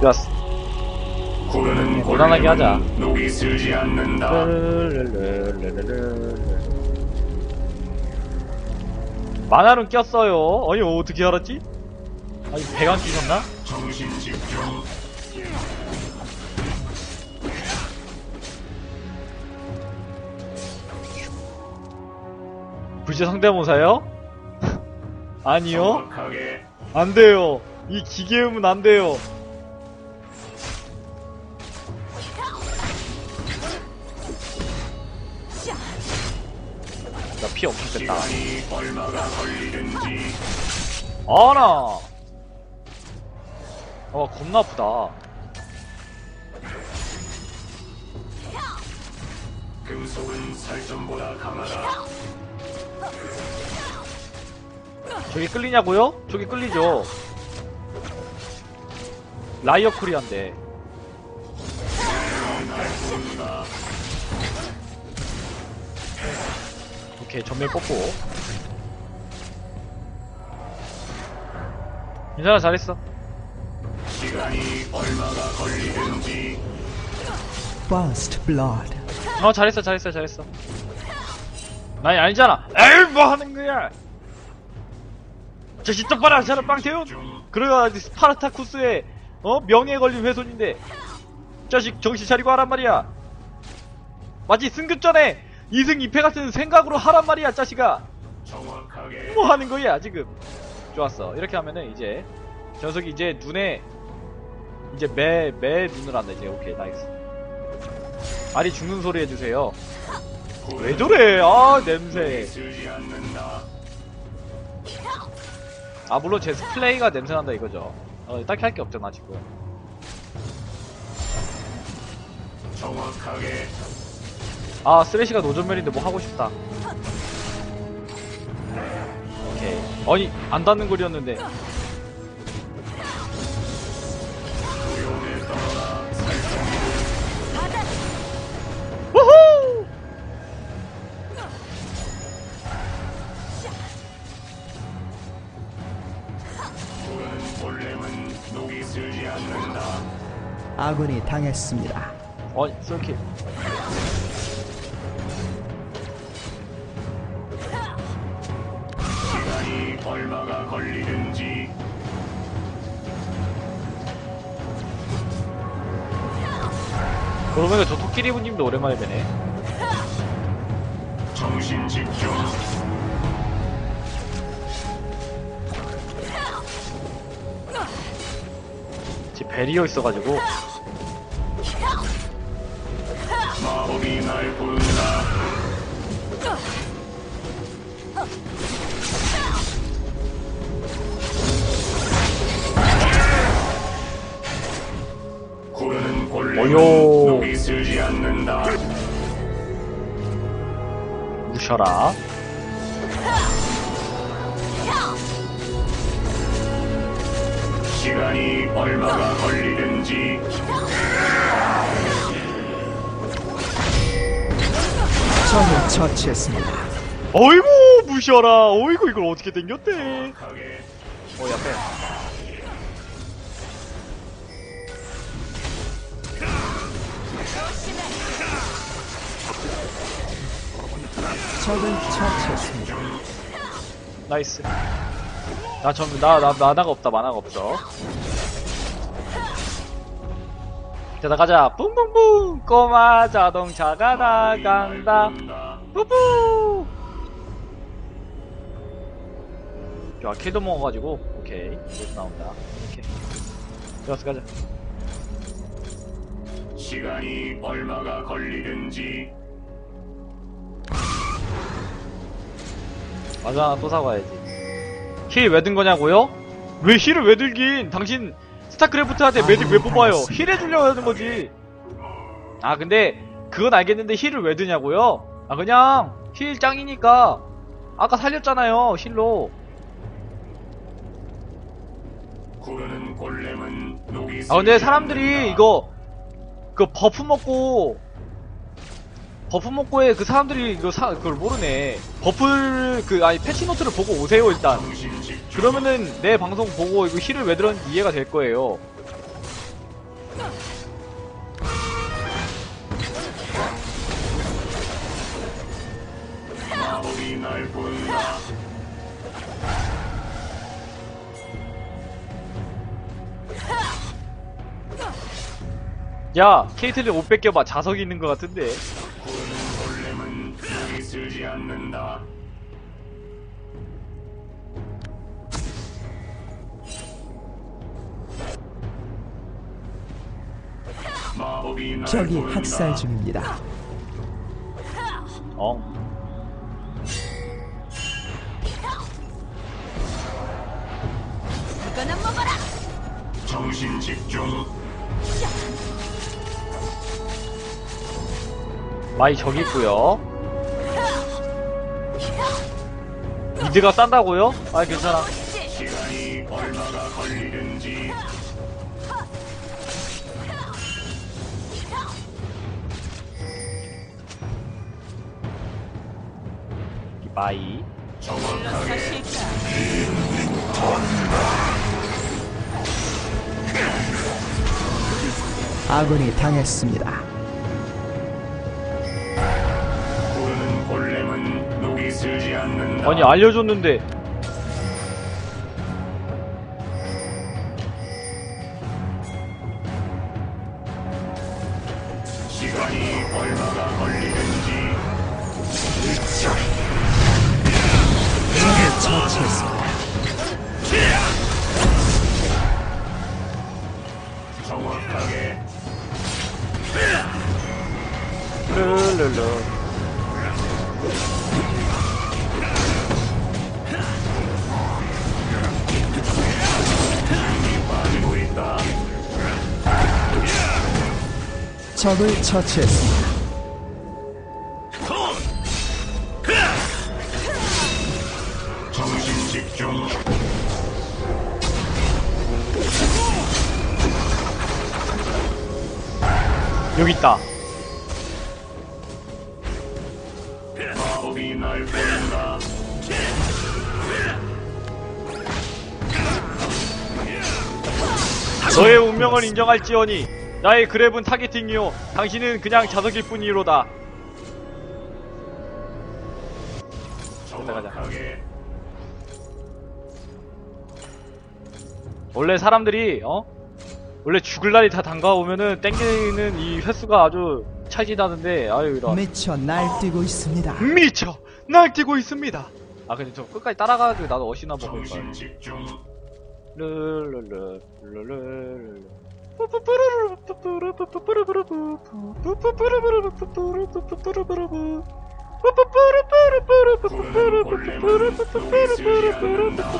좋았어. 구르는 무난하게 하자. 녹이 슬지 않는다. 만화는 꼈어요. 아니 어떻게 알았지? 아니 배관 끼셨나? 정신 집중. 불시 상대모사요? 아니요. 안 돼요. 이 기계음은 안 돼요. 피 엄청 걸리든지 아나! 어, 겁나 아프다. 저기 끌리냐고요? 저기 끌리죠. 라이어 코리아인데. 오케이, 전멸 뽑고. 괜찮아, 잘했어. 시간이 얼마가 걸리든지 First blood. 어, 잘했어, 잘했어, 잘했어. 나이 아니잖아. 에이, 뭐 하는 거야? 자식 똑바로 하잖아, 빵태훈. 그래야 스파르타쿠스의 어 명예에 걸린 훼손인데 자식 정신 차리고 하란 말이야 마치 승급 전에 2승 2패 같은 생각으로 하란 말이야 정확하게 뭐 하는 거야 지금? 좋았어. 이렇게 하면은 이제 저 녀석이 이제 눈에 이제 매, 매 눈을 한다 이제. 오케이 나이스. 알이 죽는 소리 해주세요. 왜 저래? 아 냄새. 아 물론 제 스플레이가 냄새난다 이거죠. 어, 딱히 할 게 없잖아 지금. 정확하게 아 쓰레쉬가 노전멸인데 뭐 하고 싶다 오케이 아니 안 닿는 거리였는데 우후. 아군이 당했습니다. 어이 쏠킬 그러면 저 토끼리부님도 오랜만에 뵈네 정신 집중. 지 베리어 있어가지고 마법이 날 부른다. 않는다. 무셔라. 시간이 얼마가 걸리든지. 적을 처치했습니다. 어이구 무셔라. 어이구 이걸 어떻게 정확하게. 어 옆에 적을 처치했습니다. 나이스. 나 전, 나, 나, 만화가 없다 만화가 없어. 자 나가자. 뿡뿡뿡! 꼬마 자동차가 나간다. 뿌뿌! 좋아 킬도 먹어가지고. 오케이. 이것도 나온다. 이렇게 좋았어 가자. 시간이 얼마가 걸리든지 맞아 또 사과해야지 힐 왜 든 거냐고요? 왜 힐을 왜 들긴 당신 스타크래프트한테 메딕 왜 뽑아요 힐 해주려고 하는 거지 아 근데 그건 알겠는데 힐을 왜 드냐고요? 아 그냥 힐 짱이니까 아까 살렸잖아요 힐로 아 근데 사람들이. 이거 그 버프 먹고 버프 먹고에 그 사람들이 이거 사, 그걸 모르네. 버프를, 그, 아니, 패치노트를 보고 오세요, 일단. 그러면은 내 방송 보고 이거 힐을 왜 들었는지 이해가 될 거예요. 야, 케이틀린 옷 뺏겨봐. 자석이 있는 것 같은데. 않는다. 적이. 학살 중입니다. 엉 이거나 먹어라. 정신 집중. 마이 저기 있고요 미드가 싼다고요? 아 괜찮아 시간이 얼마가 걸리든지 마이 정확하게 아군이 당했습니다. 쓰지 않는다. 아니 알려줬는데 시간이 얼마가 걸리든지 적을 처치했습니다. 정확하게 르르르 적을 처치했습니다. 정신 집중. 여기 있다 마법이 날 부른다. 너의 운명을 인정할지어니 나의 그랩은 타겟팅이요. 당신은 그냥 자석일 뿐이로다. 정확하게. 원래 사람들이 어? 원래 죽을 날이 다 다가오면은 땡기는 이 횟수가 아주 찰지다는데 아유 이런. 미쳐 날뛰고 있습니다. 미쳐 날뛰고 있습니다. 아 근데 저 끝까지 따라가가지고 나도 어시나 먹을 거야 정신 집중. 르르르 르르르 구르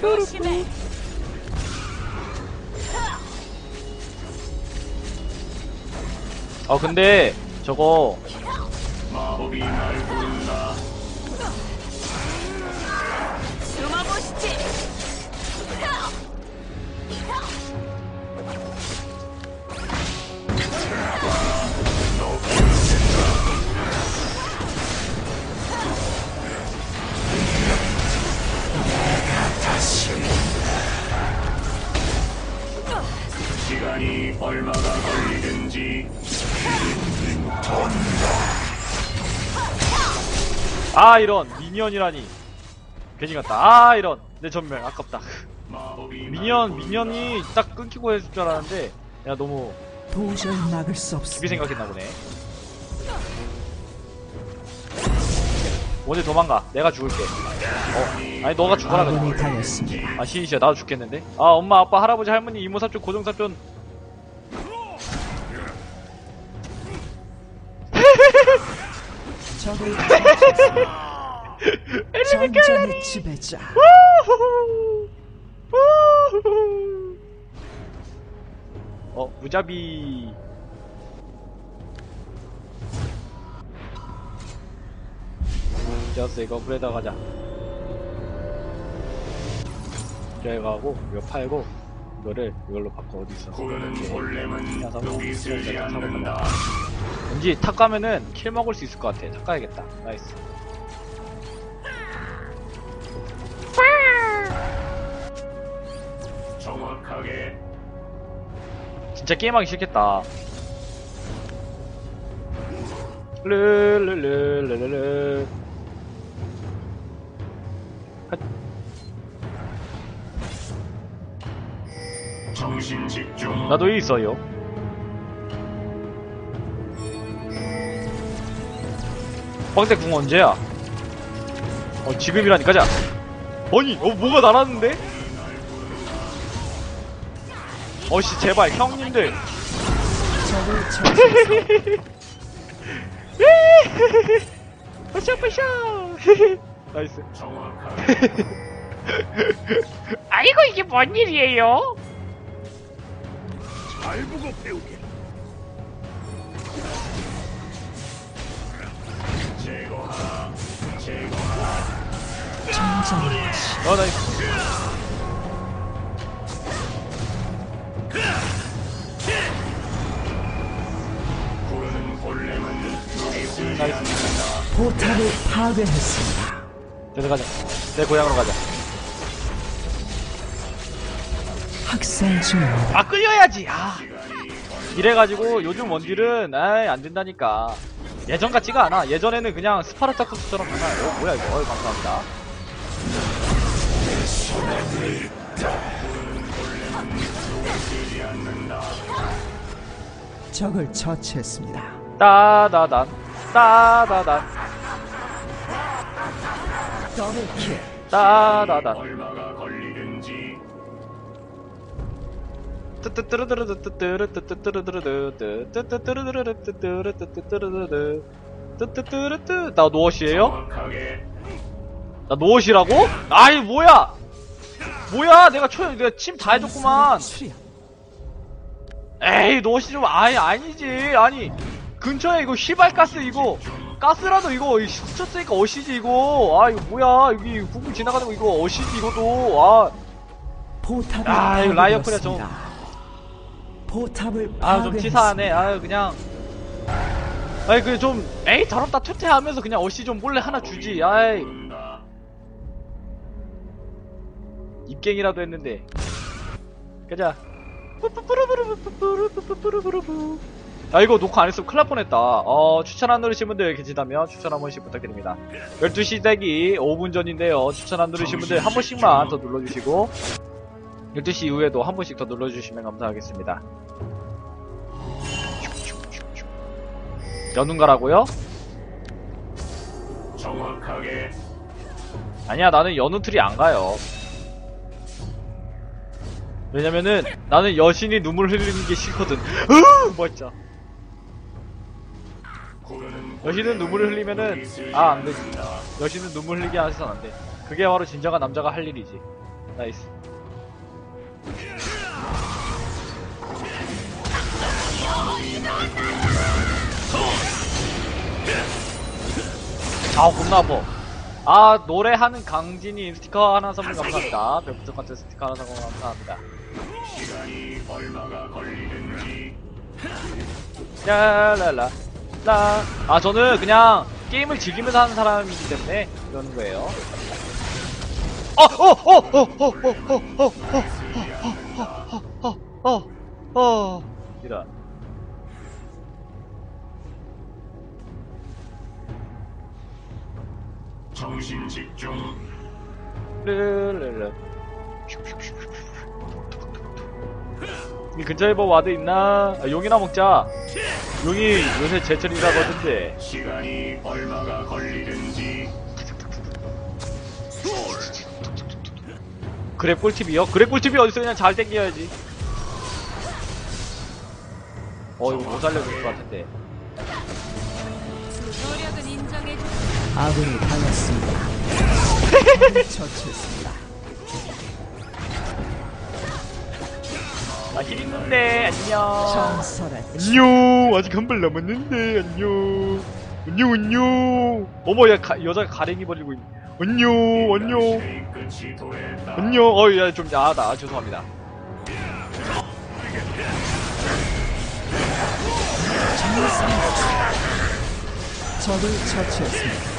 조심해. 아 근데 저거 마법이 날 부른 얼마가 걸리든지. 아 이런. 미니언이라니. 괜히 갔다. 아 이런. 내 전멸. 아깝다. 미니언 미니언이 딱 끊기고 했을 줄 알았는데 야 너무 도저히 막을 수 죽이 없습니다. 생각했나 보네. 오늘 도망가. 내가 죽을게. 어 아니 너가 죽어라 그래. 아 시인씨야 나도 죽겠는데? 아 엄마 아빠 할아버지 할머니 이모 사촌 고정 사촌 적을. 전전의 지배자. 어 무자비 just 이거 브레다 가자 여기 가고 이거 팔고 이거를 이걸로 바꿔 어디 있어. 녹이 쓰지 야, 사고. 않는다. 왠지 탑 가면은 킬 먹을 수 있을 것 같아. 탑 가야겠다. 나이스. 정확하게. 진짜 게임하기 싫겠다. 르르르르르르. 정신 집중. 나도 있어요 빵대 궁 언제야? 어 지금이라니까 자 아니 어 뭐가 날았는데? 어씨 제발 형님들 적을 처치했습니다. 빠샤 빠샤 나이스 아이고 이게 뭔 일이에요? 정정하시. 어 나이스 나이스 포탑을 파괴했습니다. 저리 가자 내 고향으로 가자 학살 중입니다. 아 끌려야지 아 이래가지고 요즘 원딜은 아이 안 된다니까 예전 같지가 않아. 예전에는 그냥 스파르타쿠스처럼 그냥 어 뭐야 이거? 어이 감사합니다. 적을 처치했습니다. 따다단 따다단. 더블킬. 따다단 나 노엇이에요? 나 노엇이라고? 아이 뭐야 뭐야 내가 초 내가 침 다 해줬구만. 에이 노엇이 좀 아니 아니지 아니 근처에 이거 휘발가스 이거 가스라도 이거 스쳤으니까 어시지 이거 아 이거 뭐야 여기 구글 지나가는 거 이거 어시지 이거도 아 포탑을 아, 이거 라이어크래, 좀. 포탑을 아 좀 치사하네. 아유 그냥. 아이 그 좀 에이 더럽다 투퇴하면서 그냥 어시 좀 몰래 하나 주지. 아이. 입갱이라도 했는데. 가자. 아 이거 녹화 안 했으면 큰일 날 뻔했다. 어 추천 안 누르신 분들 계시다면 추천 한 번씩 부탁드립니다. 12시 되기 5분 전인데요. 추천 안 누르신 분들 한 번씩만 더 눌러주시고 12시 이후에도 한 번씩 더 눌러주시면 감사하겠습니다 연운가라고요? 정확하게. 아니야 나는 연운틀이 안 가요. 왜냐면은 나는 여신이 눈물 흘리는 게 싫거든. 으 멋져. 여신은 눈물을 흘리면은 아 안되지 여신은 눈물 흘리게 해서는 안돼. 그게 바로 진정한 남자가 할 일이지. 나이스 아 겁나 아파 아 노래하는 강진이 스티커 하나 선물 감사합니다 배부터 컨텐 스티커 하나 선물 감사합니다 시간이 얼마가 걸리는지 야랄라 라아 저는 그냥 게임을 즐기면서 하는 사람이기 때문에 그러는 거예요 어어어어어어어어어어어어 이런 정신 집중. 르르르. 이 근처에 뭐 와드 있나? 아, 용이나 먹자. 용이 요새 제철이라고 하던데. 시간이 얼마가 걸리는지. 그래 꿀팁이요? 그래 꿀팁이 어딨어? 그냥 잘 땡겨야지. 어 이거 못 살려줄 것 같은데 아군이 당했습니다. 처치했습니다. 나힐 있는데 안녕. 전설의 안녕. 아직 한 발 남았는데 안녕. 안녕 안녕. 어머 야 가, 여자가 가랭이 버리고 있네. 안녕 안녕. 시의 끝이 도했다 안녕. 어야 좀 야하다 죄송합니다. 적을 처치했습니다.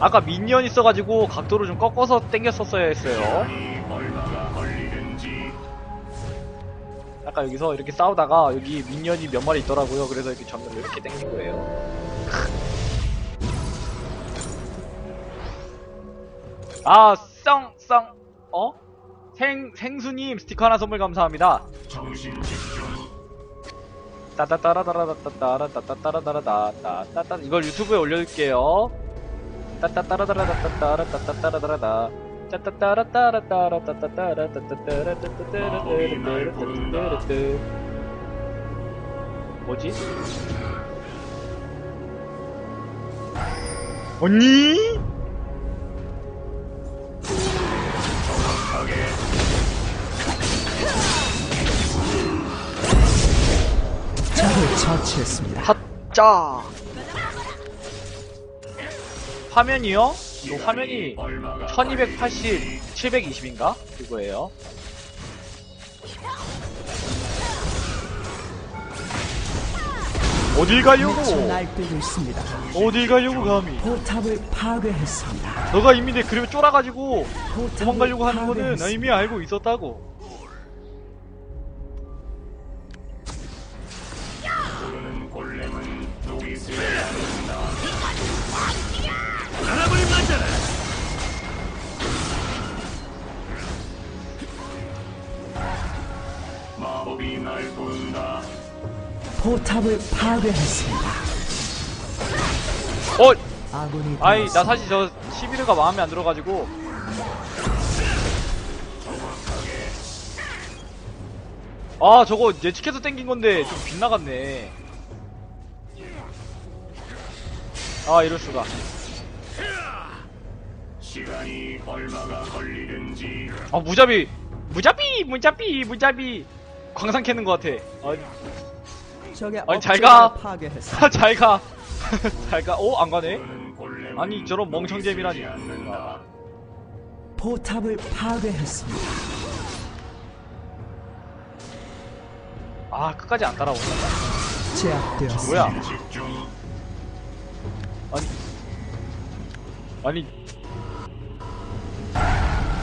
아까 미니언 있어가지고 각도를 좀 꺾어서 당겼었어야 했어요. 아까 여기서 이렇게 싸우다가 여기 미니언이 몇 마리 있더라고요. 그래서 이렇게 전면을 이렇게 당긴 거예요. 아 썽, 썽, 어? 생, 생수님 스티커 하나 선물 감사합니다. 따따따라다라따따라따따따라다따따따 이걸 유튜브에. 따따따라다라따따라따따따라다라다 따따따라따라따따따라따따따라따따따라따따따라따따따라따 뭐지? 언니? 핫짜 화면이요? 이 화면이 얼마가 1280, 720인가? 그거예요. 어딜 가려고? 미쳐 날뛰고 있습니다. 어딜 가려고 감히? 포탑을 파괴했습니다. 너가 이미 내 그림에 쫄아가지고 도망가려고 하는 거는 나. 이미 알고 있었다고. 포탑을 파괴했습니다. 어, 아군이 아이 나. 사실 저 시비르가 마음에 안 들어가지고. 아 저거 예측해서 땡긴 건데 좀 빗나갔네. 아 이럴 수가. 시간이 얼마가 걸리는지 아 무자비 무자비 무자비 무자비 광산 캐는 것 같아. 아, 적의 아니, 잘 가. 파괴했습니다. 잘 가. 잘 가. 오, 안 가네. 아니, 저런 멍청잼이라니. 포탑을 파괴했습니다. 아, 끝까지 안 따라온다. 제압되었습니다. 뭐야? 아니. 아니.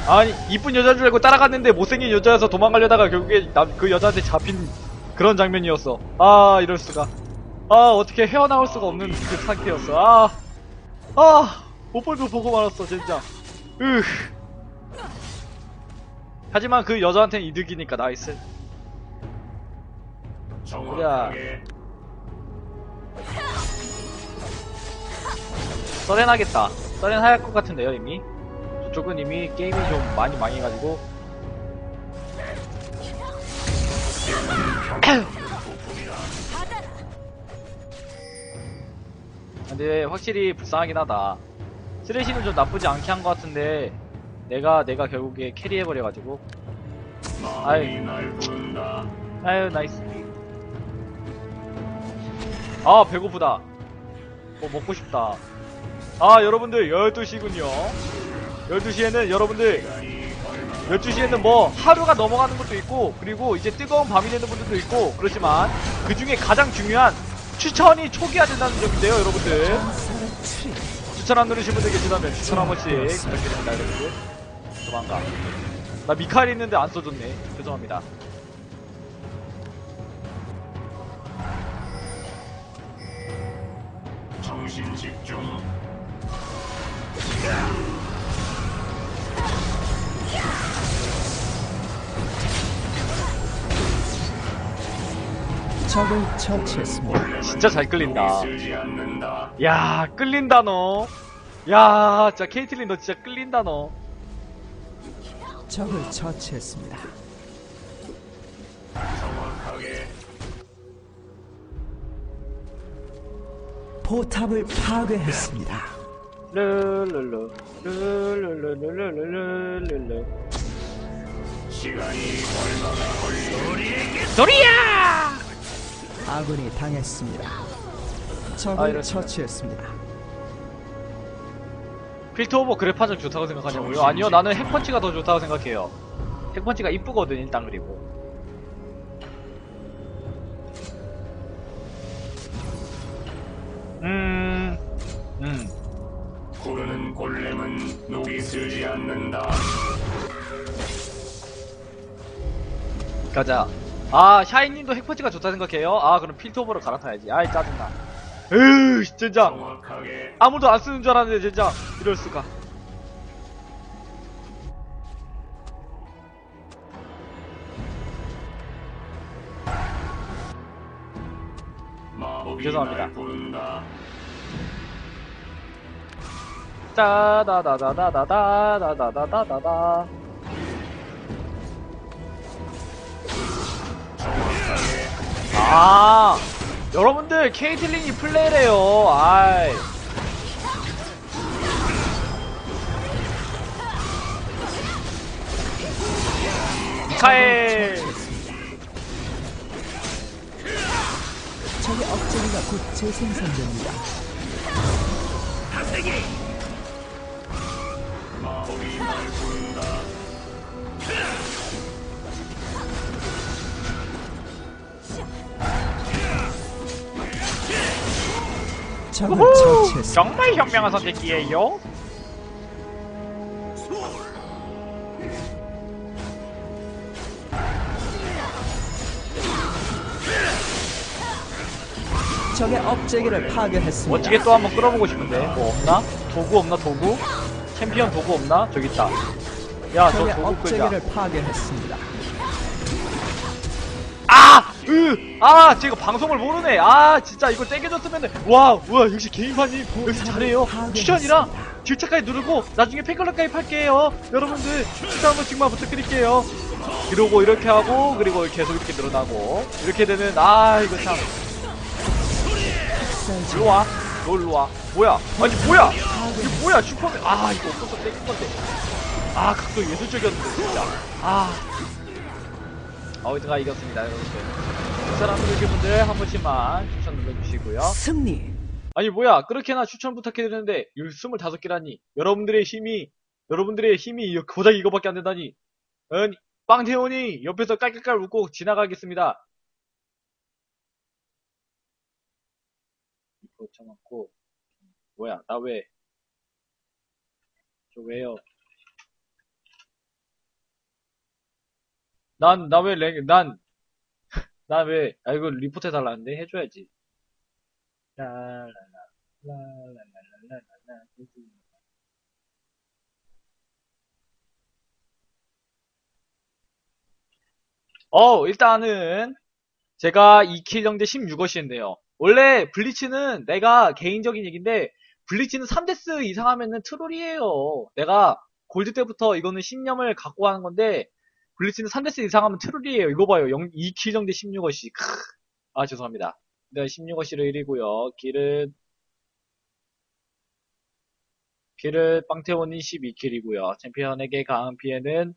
아니, 이쁜 여자인 줄 알고 따라갔는데 못생긴 여자여서 도망가려다가 결국에 남, 그 여자한테 잡힌 그런 장면이었어. 아, 이럴 수가. 아, 어떻게 헤어나올 수가 없는 그 상태였어. 아, 아, 못 볼도 보고 말았어, 진짜. 으. 하지만 그 여자한테는 이득이니까 나이스. 정확하게 써렌하겠다. 써렌 할것 같은데요, 이미? 저쪽은 이미 게임이 좀 많이 망해가지고. 근데 확실히 불쌍하긴 하다. 쓰레쉬는 좀 나쁘지 않게 한 것 같은데, 내가, 내가 결국에 캐리해버려가지고. 본다. 아유, 나이스. 아, 배고프다. 뭐 먹고 싶다. 아, 여러분들, 12시군요. 12시에는 여러분들, 12시에는 뭐, 하루가 넘어가는 것도 있고, 그리고 이제 뜨거운 밤이 되는 분들도 있고, 그렇지만, 그 중에 가장 중요한 추천이 초기화 된다는 점인데요, 여러분들. 추천 안 누르신 분들 계시다면 추천 한 번씩 부탁드립니다, 여러분들. 도망가. 나 미카엘 있는데 안 써줬네. 죄송합니다. 정신 집중. 적을 처치했습니다. 진짜 잘 끌린다. 야, 끌린다, 너. 야, 진짜 케이틀린 너 진짜 끌린다, 너. 적을 처치했습니다. 포탑을 파괴했습니다. 르르르, 르르르르르르르르르. 시간이 얼마가 걸리는지 소리야! 아군이 당했습니다. 아, 적을 이렇습니다. 처치했습니다. 필터 오버 그래파전 좋다고 생각하냐고요? 아니요, 나는 핵펀치가 더 좋다고 생각해요. 핵펀치가 이쁘거든, 일단 그리고. 음, 음. 구르는 골렘은 녹이 쓰지 않는다. 가자. 아 샤이님도 핵퍼지가 좋다 생각해요? 아 그럼 필터버로 갈아타야지 아이 짜증나 으으 진짜 아무도 안 쓰는 줄 알았는데 진짜 이럴수가 죄송합니다 짜다다다다다다다다다다다 아, 여러분들 케이틀린이 플레이래요. 아이. 적의 업체기가 곧 재생산됩니다. 날. 적을 처치했습니다. 정말 현명한 선택이에요. 적의 업체기를 파괴했습니다. 멋지게 또 한번 끌어보고 싶은데 뭐 없나? 도구 없나 도구? 챔피언 도구 없나? 저기 있다. 야, 저 적의 도구. 업체기를 파괴했습니다. 아! 으! 아, 제가 방송을 모르네. 아, 진짜 이거 땡겨줬으면은 와, 우와, 역시 개인파님 역시 잘해요. 추천이랑 질차까지 누르고 나중에 팬클럽 가입할게요. 여러분들 추천 한 번씩만 부탁드릴게요. 그러고 이렇게 하고 그리고 계속 이렇게 늘어나고 이렇게 되면 아 이거 참 일로 와. 너 일로 와. 뭐야? 아니 뭐야? 이게 뭐야? 슈퍼맨. 아 이거 없어서 땡긴 건데. 아 각도 예술적이었는데 진짜. 아. 어이드가 이겼습니다 여러분들. 그 사람들 분들 한 번씩만 추천 눌러주시고요. 승리. 아니 뭐야 그렇게나 추천 부탁해드리는데 25개라니 여러분들의 힘이 여러분들의 힘이 고작 이거밖에 안 된다니 아니 빵태원이 옆에서 깔깔깔 웃고 지나가겠습니다 이거 쳐놓고 뭐야 나 왜? 저 왜요? 난 나 왜 랭, 난, 나 왜, 아, 이거 리포트 해달라는데? 해줘야지. 라라라, 라라라라라라. 어, 일단은, 제가 2킬 0대 16어시인데요. 원래, 블리츠는 내가 개인적인 얘기인데, 블리츠는 3데스 이상 하면은 트롤이에요. 내가 골드 때부터 이거는 신념을 갖고 하는 건데, 블리츠는 3데스 이상 하면 트롤이에요. 이거 봐요. 0, 2킬 0대 16어시. 아, 죄송합니다. 네, 16어시로 1이고요. 길은 길은 빵태원이 12킬이고요. 챔피언에게 강한 피해는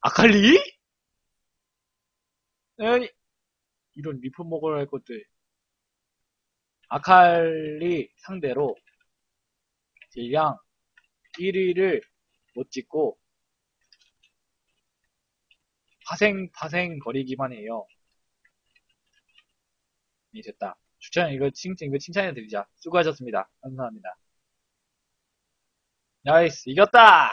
아칼리? 아니, 이런 리폰 먹으러 할 것들. 아칼리 상대로 딜량 1위를 못 찍고 파생 파생 거리기만 해요. 이 됐다. 추천 이거 칭찬 이거 칭찬해 드리자. 수고하셨습니다. 감사합니다. 나이스 이겼다.